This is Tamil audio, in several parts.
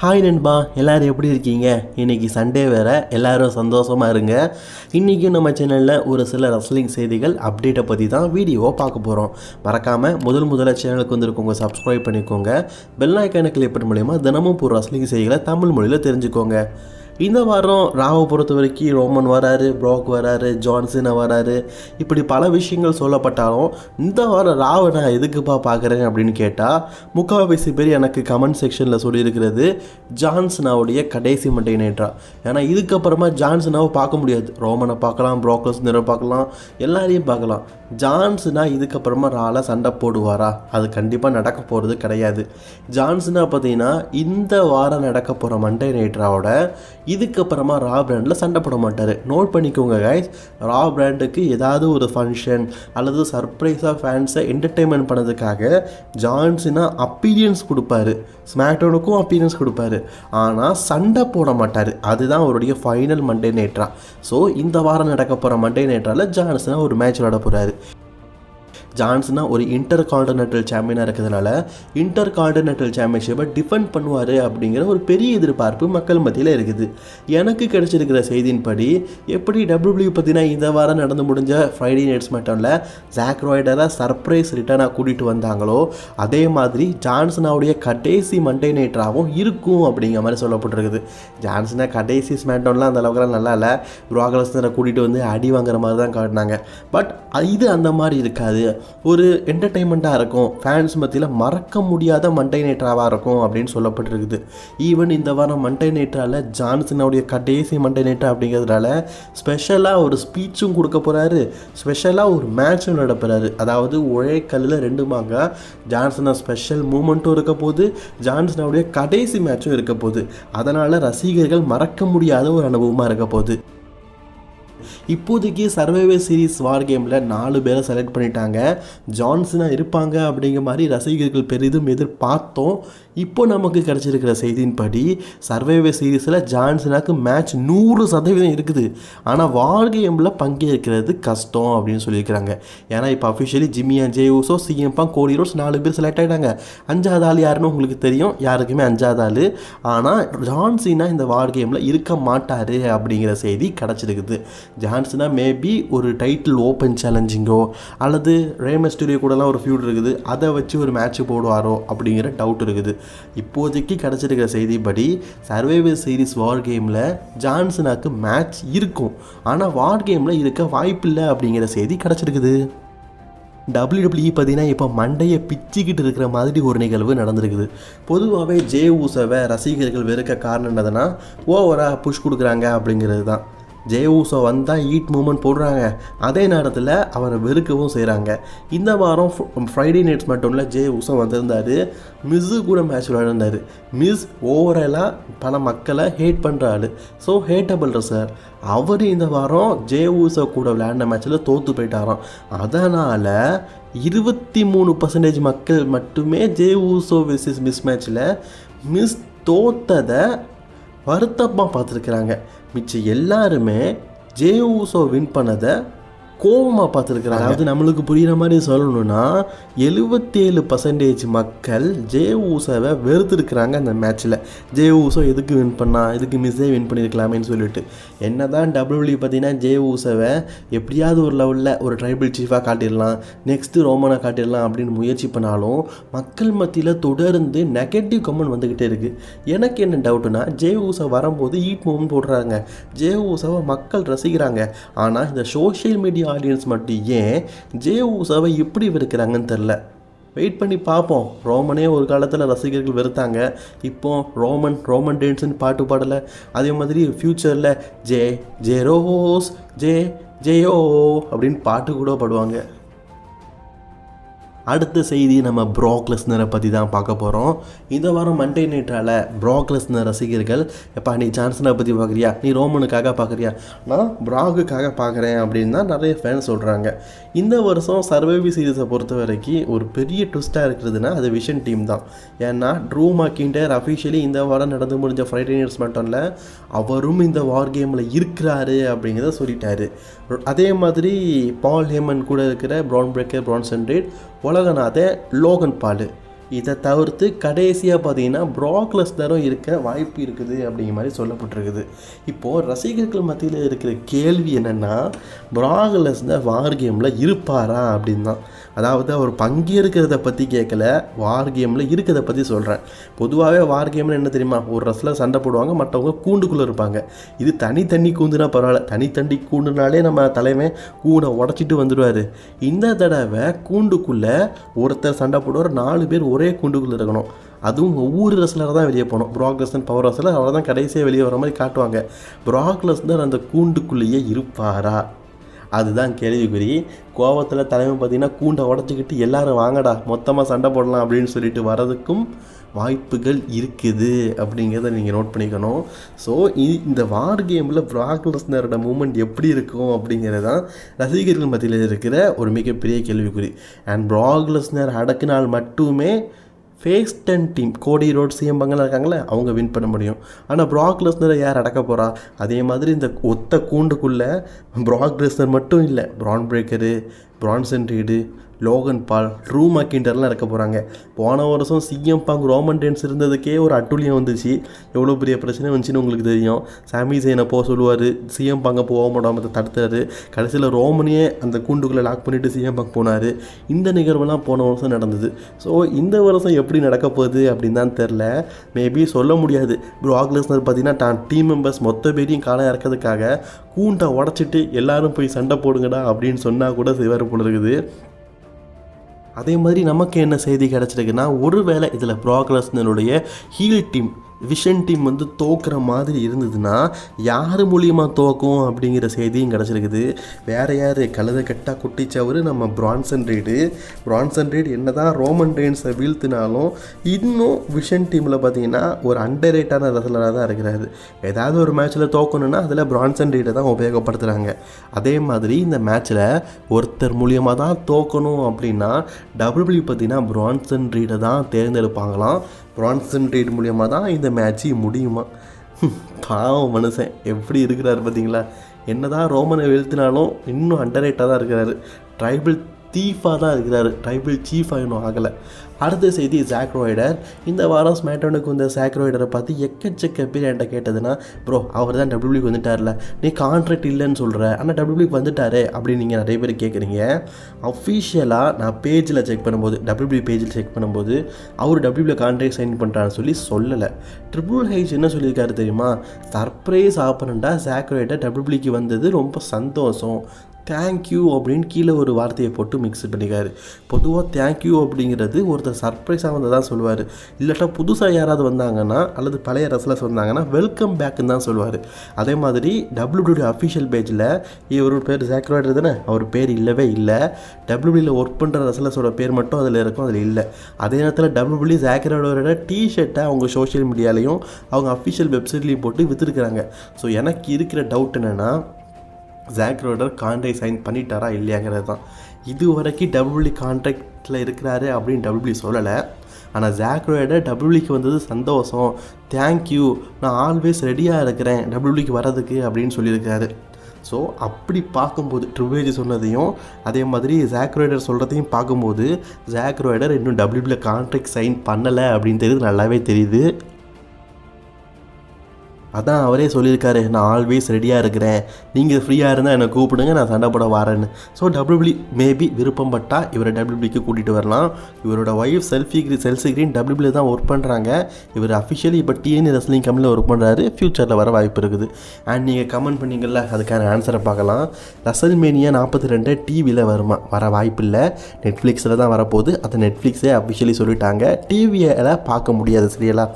ஹாய் நண்பா எல்லோரும் எப்படி இருக்கீங்க? இன்றைக்கி சண்டே வேறு. எல்லோரும் சந்தோஷமாக இருங்க. இன்றைக்கும் நம்ம சேனலில் ஒரு சில ரஸ்லிங் செய்திகள் அப்டேட்டை பற்றி தான் வீடியோவை பார்க்க போகிறோம் மறக்காமல் முதல் முதல்ல சேனலுக்கு வந்துருக்கோங்க சப்ஸ்கிரைப் பண்ணிக்கோங்க. பெல் ஐக்கானை கிளிக் பண்ண மூலயமா தினமும் ஒரு ரஸ்லிங் செய்திகளை தமிழ் மொழியில் தெரிஞ்சுக்கோங்க. இந்த வாரம் ராவை பொறுத்த வரைக்கும் ரோமன் வராரு ப்ராக் வராரு ஜான்சன் வராரு. இப்படி பல விஷயங்கள் சொல்லப்பட்டாலும் இந்த வாரம் ராவை நான் எதுக்குப்பா பார்க்குறேன் அப்படின்னு கேட்டால் முக்கால்வாசி பேர் எனக்கு கமெண்ட் செக்ஷனில் சொல்லியிருக்கிறது ஜான்சனாவுடைய கடைசி மண்டை நேற்றா. ஏன்னா இதுக்கப்புறமா ஜான்சனாவை பார்க்க முடியாது. ரோமனை பார்க்கலாம் ப்ராக்லஸ் நிற பார்க்கலாம் எல்லாரையும் பார்க்கலாம். ஜான்சனா இதுக்கப்புறமா ராவில் சண்டை போடுவாரா? அது கண்டிப்பாக நடக்க போகிறது கிடையாது. ஜான்சனா பார்த்தீங்கன்னா இந்த வாரம் நடக்க போகிற மண்டே நைட்ராவோட இதுக்கப்புறமா ரா பிராண்டில் சண்டை போட மாட்டார். நோட் பண்ணிக்கோங்க கைஸ் ரா பிராண்டுக்கு ஏதாவது ஒரு ஃபங்க்ஷன் அல்லது சர்ப்ரைஸாக ஃபேன்ஸை என்டர்டெயின்மெண்ட் பண்ணதுக்காக ஜான்சினா அப்பீரியன்ஸ் கொடுப்பாரு. ஸ்மாக்டோனுக்கும் அப்பீரியன்ஸ் கொடுப்பாரு. ஆனால் சண்டை போட மாட்டார். அதுதான் அவருடைய ஃபைனல் மண்டே நேட்ரா ஸோ இந்த வாரம் நடக்க போகிற மண்டே நேட்ராவில் ஜான்சனா ஒரு மேட்ச் விளாட போகிறாரு ஜான்சனா ஒரு இன்டர் கான்டினென்டல் சாம்பியனாக இருக்கிறதுனால இன்டர் கான்டினென்டல் சாம்பியன்ஷிப்பை டிஃபெண்ட் பண்ணுவார் அப்படிங்கிற ஒரு பெரிய எதிர்பார்ப்பு மக்கள் மத்தியில் இருக்குது. எனக்கு கிடைச்சிருக்கிற செய்தியின்படி எப்படி டபிள்யூபிள்யூ பார்த்தீங்கன்னா இந்த வாரம் நடந்து முடிஞ்ச ஃப்ரைடே நைட்ஸ் மட்டும்ல ஜாக் ராய்டரை சர்ப்ரைஸ் ரிட்டர்னாக கூட்டிகிட்டு வந்தாங்களோ அதே மாதிரி ஜான்சனாவுடைய கடைசி மண்டே நைட்ராகவும் இருக்கும் அப்படிங்கிற மாதிரி சொல்லப்பட்டிருக்குது. ஜான்சனா கடைசி ஸ்மேட்டோன்லாம் அந்த அளவுக்குலாம் நல்லா இல்லை ப்ராகலஸ்னரை கூட்டிகிட்டு வந்து அடி வாங்குற மாதிரி தான் காட்டினாங்க. பட் இது அந்த மாதிரி இருக்காது. ஒரு என்டர்டெயின்மெண்ட்டாக இருக்கும். ஃபேன்ஸ் மத்தியில் மறக்க முடியாத மண்டை நேற்றாவாக இருக்கும் அப்படின்னு சொல்லப்பட்டிருக்குது. ஈவன் இந்த வாரம் மண்டை ஜான்சனுடைய கடைசி மண்டை நேற்றா அப்படிங்கிறதுனால ஸ்பெஷலாக ஒரு ஸ்பீச்சும் கொடுக்க போகிறாரு ஸ்பெஷலாக ஒரு மேட்சும் நடப்புறாரு அதாவது ஒரே கல்லில் ரெண்டு மாங்க ஜான்சனா ஸ்பெஷல் மூமெண்ட்டும் இருக்க போது ஜான்சனுடைய கடைசி மேட்சும் இருக்க போகுது. அதனால் ரசிகர்கள் மறக்க முடியாத ஒரு அனுபவமாக இருக்க போகுது. இப்போதைக்கு சர்வைவர் சீரிஸ் வார் கேமில் நாலு பேரை செலக்ட் பண்ணிட்டாங்க. ஜான்சனாக இருப்பாங்க அப்படிங்கிற மாதிரி ரசிகர்கள் பெரிதும் எதிர்பார்த்தோம். இப்போ நமக்கு கிடச்சிருக்கிற செய்தியின்படி சர்வைவர் சீரீஸில் ஜான்சனாக்கு மேட்ச் நூறு சதவீதம் இருக்குது. ஆனால் வார் கேமில் பங்கேற்கிறது கஷ்டம் அப்படின்னு சொல்லியிருக்கிறாங்க. ஏன்னா இப்போ அஃபிஷியலி ஜிம்மியா ஜே ஊசோ சிஎம்பா கோடி ரோஸ் நாலு பேர் செலக்ட் ஆகிட்டாங்க அஞ்சாவது ஆள் யாருன்னு உங்களுக்கு தெரியும். யாருக்குமே அஞ்சாவது ஆள். ஆனால் ஜான்சினா இந்த வார் கேமில் இருக்க மாட்டார் அப்படிங்கிற செய்தி கிடச்சிருக்குது. ஜான் சான்ஸ்னால் மேபி ஒரு டைட்டில் ஓப்பன் சேலஞ்சிங்கோ அல்லது ரேமஸ்டூரியோ கூடலாம் ஒரு ஃபியூட் இருக்குது. அதை வச்சு ஒரு மேட்ச் போடுவாரோ அப்படிங்கிற டவுட் இருக்குது. இப்போதைக்கு கிடச்சிருக்கிற செய்திப்படி சர்வைவர் சீரிஸ் வார் கேமில் ஜான்சனாக்கு மேட்ச் இருக்கும். ஆனால் வார் கேமில் இருக்க வாய்ப்பில்லை அப்படிங்கிற செய்தி கிடச்சிருக்குது. டபிள்யூடபிள்யூ பார்த்தீங்கன்னா இப்போ மண்டையை பிச்சுக்கிட்டு இருக்கிற மாதிரி ஒரு நிகழ்வு நடந்திருக்குது. பொதுவாகவே ஜே ஊசவை ரசிகர்கள் வெறுக்க காரணம் என்னதுன்னா ஓவராக புஷ் கொடுக்குறாங்க அப்படிங்கிறது தான். ஜே வந்தால் ஈட் மூமெண்ட் போடுறாங்க. அதே நேரத்தில் அவரை வெறுக்கவும் செய்கிறாங்க இந்த வாரம் ஃப்ரைடே நைட்ஸ் மட்டும் இல்லை ஜே ஊசோ வந்திருந்தார். மிஸ்ஸு கூட மேட்ச் விளையாடிருந்தார் மிஸ் ஓவராலாக பல மக்களை ஹேட் பண்ணுற ஆள். ஸோ ஹேட்டபிள் சார் அவர் இந்த வாரம் ஜே ஊசோ கூட விளையாடின மேட்ச்சில் தோற்று போயிட்டாராம். அதனால் இருபத்தி மூணு பர்சன்டேஜ் மக்கள் மட்டுமே ஜே ஊசோ விசிஸ் மிஸ் மேட்ச்சில் மிஸ் தோத்ததை வருத்தமாக பார்த்துருக்குறாங்க. மிச்சம் எல்லாருமே ஜே ஊசோ வின் பண்ணதை கோபமாக பார்த்துருக்குறாங்க. அதாவது நம்மளுக்கு புரிகிற மாதிரி சொல்லணும்னா எழுபத்தேழு பர்சன்டேஜ் மக்கள் ஜே ஊசோவை வெறுத்துருக்குறாங்க அந்த மேட்ச்சில் ஜே ஊசோ எதுக்கு வின் பண்ணா எதுக்கு மிஸ்ஸே வின் பண்ணியிருக்கலாமேன்னு சொல்லிட்டு. என்ன தான் டபிள்யூ பார்த்தீங்கன்னா ஜே ஊசோவை எப்படியாவது ஒரு லெவலில் ஒரு ட்ரைபிள் சீஃபாக காட்டிடலாம் நெக்ஸ்ட்டு ரோமனை காட்டிடலாம் அப்படின்னு முயற்சி பண்ணாலும் மக்கள் மத்தியில் தொடர்ந்து நெகட்டிவ் கமெண்ட் வந்துக்கிட்டே இருக்குது எனக்கு என்ன டவுட்டுனா ஜே ஊசோ வரும்போது ஈட் மூவ்னு போடுறாங்க. ஜே ஊசோவை மக்கள் ரசிக்கிறாங்க. ஆனால் இந்த சோஷியல் மீடியா ஆடியன்ஸ் மட்டும் ஏன் ஜே சபை எப்படி இருக்கிறாங்கன்னு தெரில வெயிட் பண்ணி பார்ப்போம். ரோமனே ஒரு காலத்தில் ரசிகர்கள் வெறுத்தாங்க. இப்போ ரோமன் ரோமன் டேன்ஸ்னு பாட்டு பாடலை. அதே மாதிரி ஃப்யூச்சரில் ஜே ஜே ரோஸ் ஜே ஜேயோ அப்படின்னு பாட்டு கூட பாடுவாங்க. அடுத்த செய்தி நம்ம ப்ராக் லெஸ்னரை பற்றி தான் பார்க்க போகிறோம் இந்த வாரம் மண்டே நைட்டால் ப்ராக் லெஸ்னர் ரசிகர்கள் எப்பா நீ ஜான்சனை பற்றி பார்க்குறியா? நீ ரோமனுக்காக பார்க்குறியா? நான் ப்ராகுக்காக பார்க்குறேன் அப்படின்னு தான் நிறைய ஃபேன் சொல்கிறாங்க இந்த வருஷம் சர்வைவி சீரீஸை பொறுத்த வரைக்கும் ஒரு பெரிய ட்விஸ்ட்டாக இருக்கிறதுனா அது விஷன் டீம் தான். ஏன்னா ட்ரூ மாக்கிண்டர் அஃபிஷியலி இந்த வாரம் நடந்து முடிஞ்ச ஃப்ரைடே நைட்ஸ் மட்டும்ல அவரும் இந்த வார் கேமில் இருக்கிறாரு அப்படிங்கிறத சொல்லிட்டாரு. அதே மாதிரி பால் ஹேமன் கூட இருக்கிற ப்ரௌன் பிரேக்கர் ப்ரான்சன் ரேட் உலகநாத லோகன் பால். இதை தவிர்த்து கடைசியாக பார்த்தீங்கன்னா ப்ராக்லஸ்னரும் இருக்க வாய்ப்பு இருக்குது அப்படிங்கிற மாதிரி சொல்லப்பட்டிருக்குது. இப்போது ரசிகர்கள் மத்தியில் இருக்கிற கேள்வி என்னென்னா ப்ராக்லஸ்னர் வார் கேமில் இருப்பாரா அப்படின்னு தான். அதாவது அவர் பங்கேற்கிறத பற்றி கேட்கல வார் கேமில் இருக்கிறத பற்றி சொல்கிறேன் பொதுவாகவே வார் கேமில் என்ன தெரியுமா? ஒரு ரசில் சண்டை போடுவாங்க மற்றவங்க கூண்டுக்குள்ளே இருப்பாங்க. இது தனித்தண்ணி கூந்துனா கூண்டுனா பரவாயில்ல. தனித்தண்ணி கூண்டுனாலே நம்ம தலைவன் கூனை உடச்சிட்டு வந்துடுவார் இந்த தடவை கூண்டுக்குள்ளே ஒருத்தர் சண்டை போடுவார் நாலு பேர் ஒரே கூண்டுக்குள்ளே இருக்கணும். அதுவும் ஒவ்வொரு ரெஸ்லர் தான் வெளியே போகணும். ப்ராக் லெஸ்னர் பவர் ரெஸ்லர் அவர் தான் கடைசியாக வெளியே வர மாதிரி காட்டுவாங்க. ப்ராக் லெஸ்னர் அந்த கூண்டுக்குள்ளேயே இருப்பாரா? அதுதான் கேள்விக்குறி. கோவத்தில் தலைமை பார்த்திங்கன்னா கூண்டை உடச்சிக்கிட்டு எல்லாரும் வாங்கடா மொத்தமாக சண்டை போடலாம் அப்படின்னு சொல்லிட்டு வரதுக்கும் வாய்ப்புகள் இருக்குது அப்படிங்கிறத நீங்கள் நோட் பண்ணிக்கணும். ஸோ இந்த வார் கேமில் ப்ராக் லெஸ்னரோட மூமெண்ட் எப்படி இருக்கும் அப்படிங்கிறது தான் ரசிகர்கள் மத்தியில் இருக்கிற ஒரு மிகப்பெரிய கேள்விக்குறி. அண்ட் ப்ராக் லெஸ்னர் அடக்குனால் மட்டுமே face then team Cody Rhodes CM பங்கலாம் இருக்காங்களே அவங்க வின் பண்ண முடியும். ஆனால் ப்ராக் லெஸ்னரை யார் அடக்க போகிறா அதே மாதிரி இந்த ஒத்த கூண்டுக்குள்ளே ப்ராக் லெஸ்னர் மட்டும் இல்லை Bron Breakker Bronson Reed Logan Paul Drew மக்கிண்டர்லாம் இருக்க போகிறாங்க போன வருஷம் சிஎம் பாங் ரோமன் டென்ஸ் இருந்ததுக்கே ஒரு அட்டுழியம் வந்துச்சு. எவ்வளோ பெரிய பிரச்சனை வந்துச்சுன்னு உங்களுக்கு தெரியும். சாமி சேனை போக சொல்லுவார். சிஎம் பாங்க போக மாட்டாமல் தடுத்தாரு கடைசியில் ரோமனையே அந்த கூண்டுக்குள்ளே லாக் பண்ணிவிட்டு சிஎம் பாங் போனார். இந்த நிகழ்வெல்லாம் போன வருஷம் நடந்தது. ஸோ இந்த வருஷம் எப்படி நடக்க போகுது அப்படின்னு தான் தெரில மேபி சொல்ல முடியாது. ப்ராக்லெஸ்னர் பார்த்தீங்கன்னா தான் டீம் மெம்பர்ஸ் மொத்த பேரையும் காலம் இறக்கிறதுக்காக கூண்டை உடச்சிட்டு எல்லாரும் போய் சண்டை போடுங்கடா அப்படின்னு சொன்னால் கூட சிவர் போல இருக்குது. அதே மாதிரி நமக்கு என்ன செய்தி கிடச்சிருக்குன்னா ஒருவேளை இதில் ப்ராக்ரஸ்னுடைய ஹீல் டீம் விஷன் டீம் வந்து தோக்குற மாதிரி இருந்ததுன்னா யார் மூலியமாக தோக்கும் அப்படிங்கிற செய்தியும் கிடச்சிருக்குது. வேறு யார்? கழுத கட்டா குட்டிச்சவர் நம்ம பிரான்சன் ரீடு பிரான்சன் ரீடு என்ன தான் ரோமன் ரெயின்ஸை வீழ்த்தினாலும் இன்னும் விஷன் டீமில் பார்த்தீங்கன்னா ஒரு அண்டர் ரேட்டான ரசலராக தான் இருக்கிறாரு. ஏதாவது ஒரு மேட்ச்சில் தோக்கணும்னா அதில் பிரான்சன் ரீடை தான் உபயோகப்படுத்துகிறாங்க அதே மாதிரி இந்த மேட்ச்சில் ஒருத்தர் மூலியமாக தான் தோக்கணும் அப்படின்னா டபுள்யூ பார்த்தீங்கன்னா பிரான்சன் ரீடை தான் தேர்ந்தெடுப்பாங்களாம். பிரான்சன் மூலியமாக தான் இந்த மேட்ச்சு முடியுமா? பாவம் மனுஷன். எப்படி இருக்கிறாரு பார்த்தீங்களா? என்னதான் ரோமனை வீழ்த்தினாலும் இன்னும் அண்டர் தான் இருக்கிறாரு. ட்ரைபிள் தீஃபாக தான் இருக்கிறாரு. ட்ரைபிள் சீஃபாக இன்னும் ஆகலை. அடுத்த செய்தி ஜாக் ரோய்டர் இந்த வாரம் ஸ்மேட்டோனுக்கு வந்த ஜாக் ரோய்டரை பார்த்து எக்கச்சக்க பேர் என்கிட்ட கேட்டதுன்னா ப்ரோ அவர் தான் டபிள்யூபிக்கு வந்துட்டார்ல. நீ கான்ட்ராக்ட் இல்லைன்னு சொல்கிற ஆனால் டபிள்யூக்கு வந்துட்டாரே அப்படின்னு நீங்கள் நிறைய பேர் கேட்குறீங்க. அஃபீஷியலாக நான் பேஜில் செக் பண்ணும்போது டபிள்யூபி பேஜில் செக் பண்ணும்போது அவர் டபிள்யூபியில் கான்ட்ராக்ட் சைன் பண்ணுறான்னு சொல்லி சொல்லலை. ட்ரிபிள் ஹைச் என்ன சொல்லியிருக்காரு தெரியுமா? சர்ப்ரைஸ் ஆப்பனண்ட்டாக ஜாக் ரோய்டர் டபிள்யூபிக்கு வந்தது ரொம்ப சந்தோஷம். தேங்க்யூ அப்படின்னு கீழே ஒரு வார்த்தையை போட்டு மிக்ஸ் பண்ணிக்காரு. பொதுவாக தேங்க்யூ அப்படிங்கிறது ஒருத்தர் சர்ப்ரைஸாக வந்து தான் சொல்லுவார். இல்லாட்டா புதுசாக யாராவது வந்தாங்கன்னா அல்லது பழைய ரசலஸ் வந்தாங்கன்னா வெல்கம் பேக்குன்னு தான் சொல்லுவார். அதே மாதிரி டபிள்யூடி அஃபிஷியல் பேஜில் இவர் பேர் ஜாக்ரோய்டர் தானே? அவர் பேர் இல்லவே இல்லை. டபிள்யூடியில் ஒர்க் பண்ணுற ரசலஸோட பேர் மட்டும் அதில் இருக்கும் அதில் இல்லை. அதே நேரத்தில் டபிள்யூடி ஜாக்ரோடோட டிஷர்ட்டை அவங்க சோஷியல் மீடியாலையும் அவங்க அஃபிஷியல் வெப்சைட்லேயும் போட்டு விற்றுருக்குறாங்க ஸோ எனக்கு இருக்கிற டவுட் என்னென்னா ஜாக் ரோடர் கான்ட்ராக்ட் சைன் பண்ணிட்டாரா இல்லையாங்கிறது தான். இது வரைக்கும் டபுள்யூ கான்ட்ராக்டில் இருக்கிறாரு அப்படின்னு டபுள்யூ சொல்லலை. ஆனால் ஜாக் ரோடர் டபுள்யூக்கு வந்தது சந்தோஷம். தேங்க்யூ நான் ஆல்வேஸ் ரெடியாக இருக்கிறேன். டபுள்யூக்கு வரதுக்கு அப்படின்னு சொல்லியிருக்காரு. ஸோ அப்படி பார்க்கும்போது ட்ரிவேஜ் சொன்னதையும் அதே மாதிரி ஜாக் ரைடர் சொல்கிறதையும் பார்க்கும்போது ஜாக் ரைடர் இன்னும் டபிள்யூபியில் கான்ட்ராக்ட் சைன் பண்ணலை அப்படின்னு தெரியுது. நல்லாவே தெரியுது. அதான் அவரே சொல்லியிருக்காரு நான் ஆல்வேஸ் ரெடியாக இருக்கிறேன். நீங்கள் ஃப்ரீயாக இருந்தால் என்னை கூப்பிடுங்க நான் சண்டை போட வரேன்னு. ஸோ டபிள்யூபிளி மேபி விருப்பம் பட்டா இவரை டபிள்யூபிளிக்கு கூட்டிகிட்டு வரலாம். இவரோட ஒய்ஃப் செல்ஃபி செல்சி கிரீன் டபிள்யூபிளி தான் ஒர்க் பண்ணுறாங்க இவர் அஃபிஷியலி இப்போ டிஎன் ரெஸ்லிங் கம்பெனியில் ஒர்க் பண்ணுறாரு ஃப்யூச்சரில் வர வாய்ப்பு இருக்குது. அண்ட் நீங்கள் கமெண்ட் பண்ணிங்கள்ல அதுக்கான ஆன்சரை பார்க்கலாம். ரசல் மேனியா நாற்பத்தி ரெண்டு டிவியில் வருமா? வர வாய்ப்பு இல்லை. நெட்ஃப்ளிக்ஸில் தான் வரப்போகுது. அதை நெட்ஃப்ளிக்ஸே அஃபிஷியலி சொல்லிட்டாங்க. டிவியில் பார்க்க முடியாது சரியா?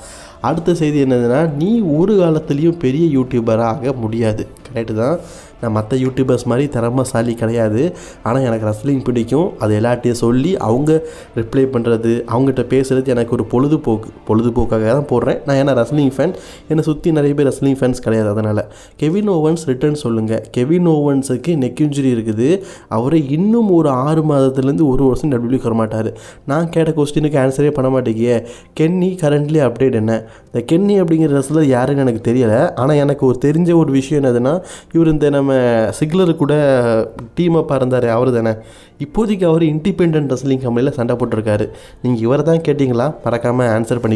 அடுத்த செய்தி என்னதுன்னா நீ ஒரு காலத்துலேயும் பெரிய யூடியூபராக ஆக முடியாது. கரெக்டு தான். நான் மற்ற யூடியூபர்ஸ் மாதிரி திறமசாலி கிடையாது. ஆனால் எனக்கு ரஸ்லிங் பிடிக்கும். அது எல்லாட்டையும் சொல்லி அவங்க ரிப்ளை பண்ணுறது அவங்ககிட்ட பேசுகிறது எனக்கு ஒரு பொழுதுபோக்கு பொழுதுபோக்காக தான் போடுறேன். நான் ஏன்னா ரஸ்லிங் ஃபேன் என்னை சுற்றி நிறைய பேர் ரஸ்லிங் ஃபேன்ஸ் கிடையாது அதனால். கெவின் ஓவன்ஸ் ரிட்டர்ன் சொல்லுங்கள் கெவின் ஓவன்ஸுக்கு நெக் இன்ஜுரி இருக்குது. அவரை இன்னும் ஒரு ஆறு மாதத்துலேருந்து ஒரு வருஷம் டபிள்யூ வர மாட்டார் நான் கேட்ட கொஸ்டினுக்கு ஆன்சரே பண்ண மாட்டேங்கியே. கென்னி கரண்ட்லி அப்டேட் என்ன? இந்த கென்னி அப்படிங்கிற ரசலர் யாருன்னு எனக்கு தெரியலை. ஆனால் எனக்கு ஒரு தெரிஞ்ச ஒரு விஷயம் என்னதுன்னா இவர் இந்த நம்ம சிக்லர் கூட டீமை இருந்தார் அவர் தானே. இப்போதைக்கு அவர் இண்டிபெண்ட் ரெஸ்லிங் கம்பெனியில் சண்டை போட்டிருக்காரு. நீங்கள் இவரை தான் கேட்டிங்களா? மறக்காமல் ஆன்சர் பண்ணி